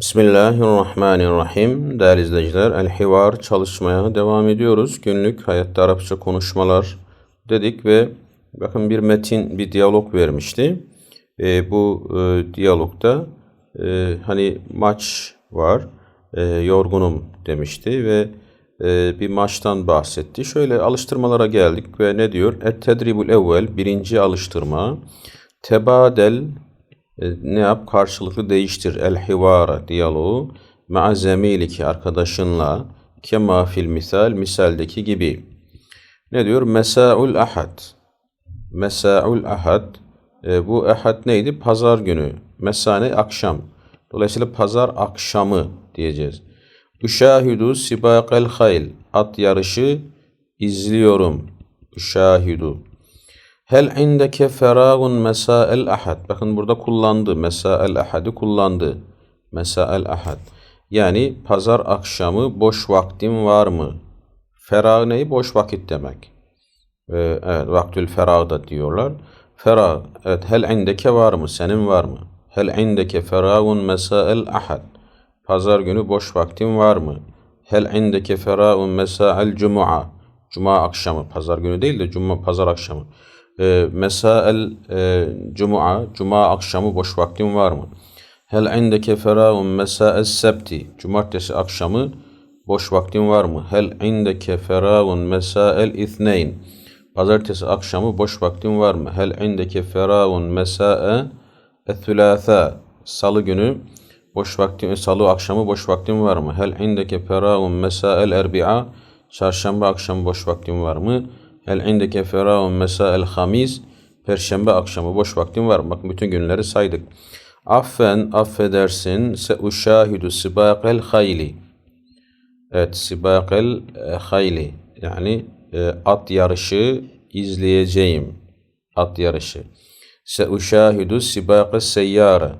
Bismillahirrahmanirrahim. Değerli izleyiciler, El Hivar çalışmaya devam ediyoruz. Günlük hayatta Arapça konuşmalar dedik ve bakın bir metin, bir diyalog vermişti. E, bu e, diyalogda e, hani maç var, e, yorgunum demişti ve e, bir maçtan bahsetti. Şöyle alıştırmalara geldik ve ne diyor? Et tedribul evvel, birinci alıştırma. Tebadel e, ne yap? Karşılıklı değiştir. El hivara diyaloğu ma'a zemiliki arkadaşınla kema fil misal misaldeki gibi. Ne diyor? Mesaul ahad. Mesaul ahad. E, bu ahad neydi? Pazar günü. Mesane akşam. Dolayısıyla pazar akşamı diyeceğiz. Üşahidu sibakal hayl. At yarışı izliyorum. Üşahidu. Hel indeke feragun mesael ahad. Bakın burada kullandı. Mesael ahadi kullandı. Mesael ahad. Yani pazar akşamı boş vaktin var mı? Ferag neyi? Boş vakit demek. Ee, evet, vaktül ferag da diyorlar. Ferag, evet, hel indeke var mı? Senin var mı? Hel indeke feragun mesael ahad. Pazar günü boş vaktin var mı? Hel indeke feragun mesael cuma. Cuma akşamı, pazar günü değil de cuma pazar akşamı. E, mesael e, cuma, cuma akşamı boş vaktin var mı? Hel indeke ferahun mesael sebti, cumartesi akşamı boş vaktin var mı? Hel indeke ferahun mesael ithneyn, pazartesi akşamı boş vaktin var mı? Hel indeke ferahun mesae ethülâthâ, salı günü boş vaktin, salı akşamı boş vaktin var mı? Hel indeke ferahun mesael erbi'a, çarşamba akşamı boş vaktin var mı? Hel indeke ferahun mesa'el hamis. Perşembe akşamı boş vaktin var? Bakın bütün günleri saydık. Affen affedersin. Se uşahidu sibaqel hayli. Evet sibaqel e, hayli. Yani e, at yarışı izleyeceğim. At yarışı. Se uşahidu sibaqel seyyare.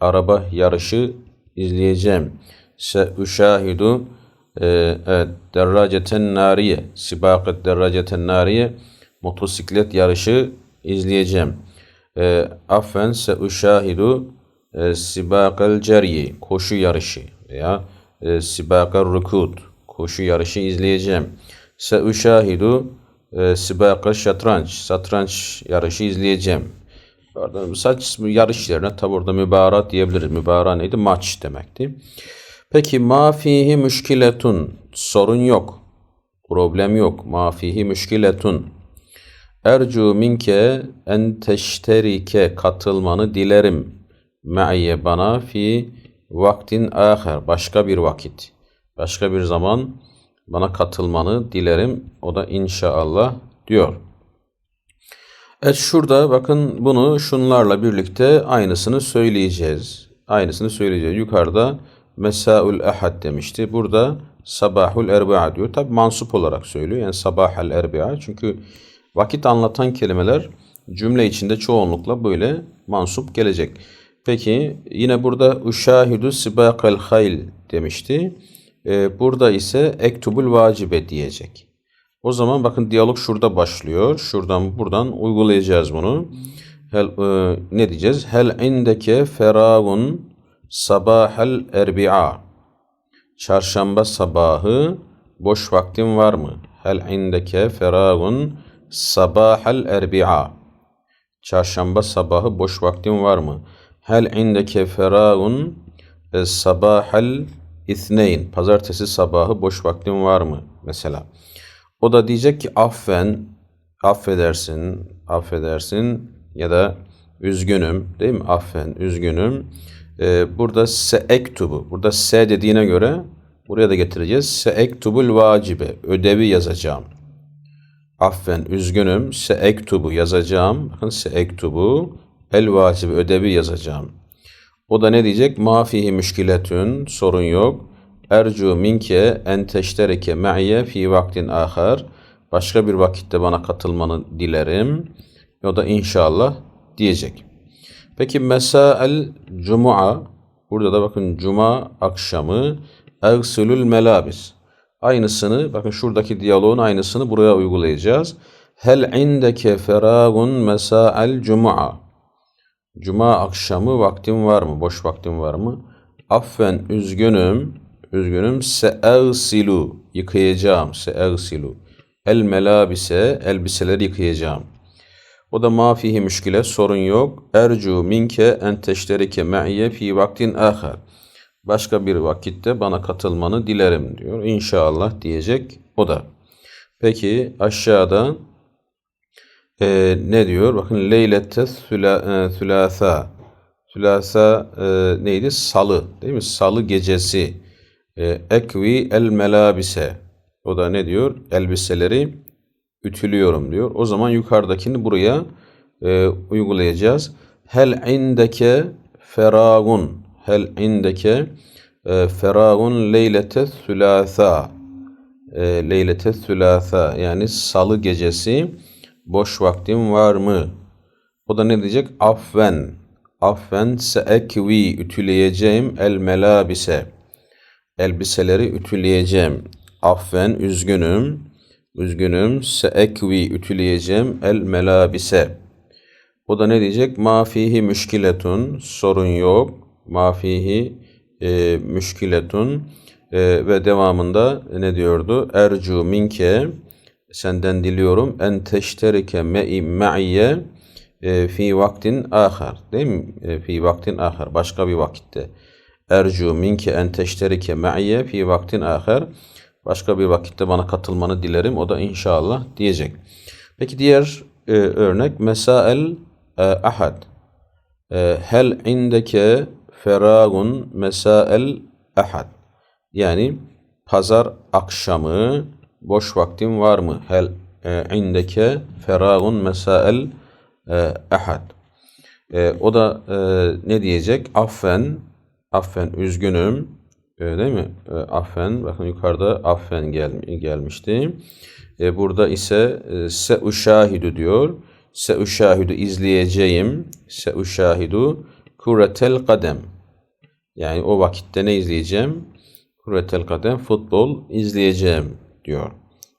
Araba yarışı izleyeceğim. Se uşahidu ee, evet, derraceten nariye, sibaket derraceten nariye, motosiklet yarışı izleyeceğim. E, affen se uşahidu e, sibakel ceryi, koşu yarışı veya e, sibakel rukud, koşu yarışı izleyeceğim. Se uşahidu e, sibakel şatranç, satranç yarışı izleyeceğim. Pardon, saç yarış yerine tabi orada mübarat diyebiliriz. Mübarat neydi? Maç demekti. Peki ma fihi müşkiletun sorun yok. Problem yok. Ma fihi müşkiletun. Ercu minke en teşterike katılmanı dilerim. Me'ye bana fi vaktin ahir. Başka bir vakit. Başka bir zaman bana katılmanı dilerim. O da inşallah diyor. Evet şurada bakın bunu şunlarla birlikte aynısını söyleyeceğiz. Aynısını söyleyeceğiz. Yukarıda Mesaul Ahad demişti. Burada Sabahul Erbi'a diyor. Tabi mansup olarak söylüyor. Yani Sabahal Erbi'a. Çünkü vakit anlatan kelimeler cümle içinde çoğunlukla böyle mansup gelecek. Peki yine burada Uşahidu Sibakal Hayl demişti. Ee, burada ise Ektubul Vacibe diyecek. O zaman bakın diyalog şurada başlıyor. Şuradan buradan uygulayacağız bunu. Hel, e, ne diyeceğiz? Hel indeke feragun Sabahel erbi'a. Çarşamba sabahı boş vaktin var mı? Hel indeke feragun sabahel erbi'a. Çarşamba sabahı boş vaktin var mı? Hel indeke feragun e, sabahel ithneyn. Pazartesi sabahı boş vaktin var mı? Mesela. O da diyecek ki affen, affedersin, affedersin ya da üzgünüm değil mi? Affen, üzgünüm. Ee, burada se ektubu. Burada se dediğine göre buraya da getireceğiz. Se ektubul vacibe. Ödevi yazacağım. Affen üzgünüm. Se ektubu yazacağım. Bakın se ektubu el vacibe ödevi yazacağım. O da ne diyecek? Ma fihi müşkiletün. Sorun yok. Ercu minke en teştereke me'ye fi vaktin ahar. Başka bir vakitte bana katılmanı dilerim. O da inşallah diyecek. Peki mesael cuma burada da bakın cuma akşamı egsulül melabis. Aynısını bakın şuradaki diyaloğun aynısını buraya uygulayacağız. Hel indeke feragun mesael cuma. Cuma akşamı vaktin var mı? Boş vaktin var mı? Affen üzgünüm. Üzgünüm. Se'agsilu. Yıkayacağım. Se'agsilu. El melabise. Elbiseleri yıkayacağım. O da ma fihi müşkile. Sorun yok. Ercu minke en teşterike me'ye fi vaktin ahar. Başka bir vakitte bana katılmanı dilerim diyor. İnşallah diyecek o da. Peki aşağıda e, ne diyor? Bakın leylete sülasa. Sülasa e, neydi? Salı. Değil mi? Salı gecesi. E, ekvi el melabise. O da ne diyor? Elbiseleri ütülüyorum diyor. O zaman yukarıdakini buraya e, uygulayacağız. Hel indeke feragun. Hel indeke e, feragun leylete sülasa. E, leylete sülasa yani salı gecesi boş vaktim var mı? O da ne diyecek? Affen. Affen seekvi ütüleyeceğim el melabise. Elbiseleri ütüleyeceğim. Affen üzgünüm. Üzgünüm. Seekvi ütüleyeceğim el melabise. O da ne diyecek? Ma fihi müşkiletun. Sorun yok. Ma fihi e, müşkiletun. E, ve devamında ne diyordu? Ercu minke senden diliyorum en teşterike me'i me'iyye e, fi vaktin ahar. Değil mi? E, fi vaktin ahar. Başka bir vakitte. Ercu minke en teşterike me'iyye fi vaktin ahar. Başka bir vakitte bana katılmanı dilerim. O da inşallah diyecek. Peki diğer e, örnek mesael e, ahad. E, hel indeke feragun mesael ahad. Yani pazar akşamı boş vaktin var mı? Hel e, indeke feragun mesael e, ahad. E, o da e, ne diyecek? Affen, affen üzgünüm. E, değil mi? E, affen, bakın yukarıda affen gel, gelmişti. E, burada ise e, se uşahidu diyor. Se uşahidu izleyeceğim. Se uşahidu kuretel kadem. Yani o vakitte ne izleyeceğim? Kuretel kadem futbol izleyeceğim diyor.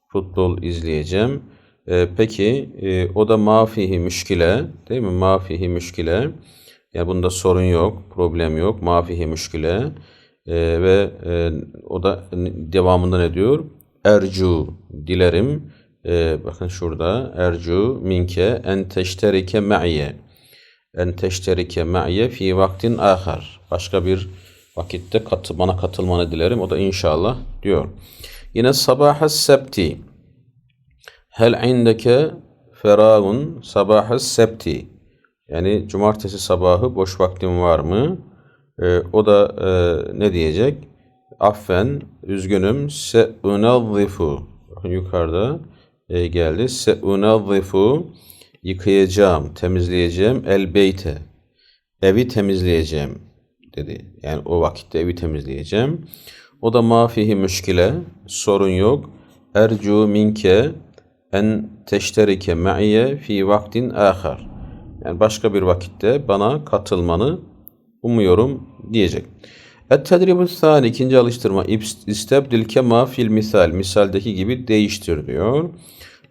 Futbol izleyeceğim. E, peki e, o da mafihi müşkile değil mi? Mafihi müşkile. Yani bunda sorun yok, problem yok. Mafihi müşkile. E, ve e, o da devamında ne diyor? Ercu dilerim. E, bakın şurada ercu minke en teşterike me'ye. En teşterike me'ye fi vaktin ahar. Başka bir vakitte katı, bana katılmanı dilerim. O da inşallah diyor. Yine sabah sebti. Hel indeke feragun sabah sebti. Yani cumartesi sabahı boş vaktim var mı? Ee, o da e, ne diyecek? Affen, üzgünüm. Se unazzifu. Yukarıda e, geldi. Se unazzifu. Yıkayacağım, temizleyeceğim. El beyte. Evi temizleyeceğim dedi. Yani o vakitte evi temizleyeceğim. O da mafihi müşkile, sorun yok. Ercu minke en teşterike me'ye fi vaktin ahar. Yani başka bir vakitte bana katılmanı umuyorum diyecek. Et-tedribu thani ikinci alıştırma istebdil kema fil misal misaldeki gibi değiştir diyor.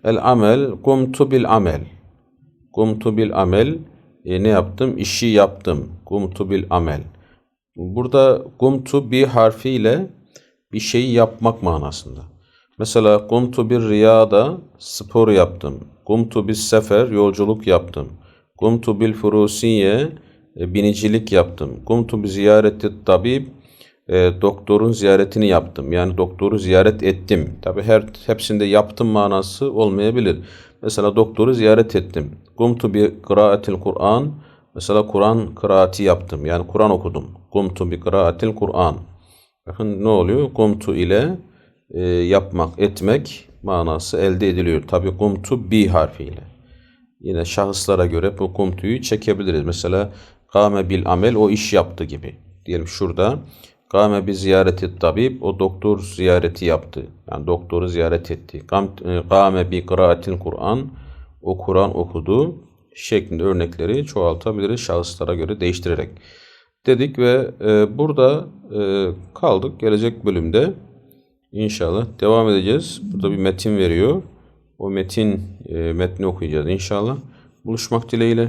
El amel kumtu bil amel. Kumtu bil amel e, ne yaptım? İşi yaptım. Kumtu bil amel. Burada kumtu bir harfiyle bir şeyi yapmak manasında. Mesela kumtu bir riyada spor yaptım. Kumtu bir sefer yolculuk yaptım. Kumtu bil furusiye binicilik yaptım. Kumtu bir ziyareti tabib e, doktorun ziyaretini yaptım. Yani doktoru ziyaret ettim. Tabi her hepsinde yaptım manası olmayabilir. Mesela doktoru ziyaret ettim. Kumtu bir kıraatil Kur'an. Mesela Kur'an kıraati yaptım. Yani Kur'an okudum. Kumtu bir kıraatil Kur'an. Bakın ne oluyor? Kumtu ile e, yapmak, etmek manası elde ediliyor. Tabi kumtu bi harfiyle. Yine şahıslara göre bu kumtuyu çekebiliriz. Mesela kâme bil amel o iş yaptı gibi. Diyelim şurada kâme bi ziyareti tabip o doktor ziyareti yaptı. Yani doktoru ziyaret etti. E, kâme bi kıraatil Kur'an o Kur'an okudu şeklinde örnekleri çoğaltabiliriz şahıslara göre değiştirerek dedik ve e, burada e, kaldık. Gelecek bölümde inşallah devam edeceğiz. Burada bir metin veriyor. O metin e, metni okuyacağız inşallah. Buluşmak dileğiyle.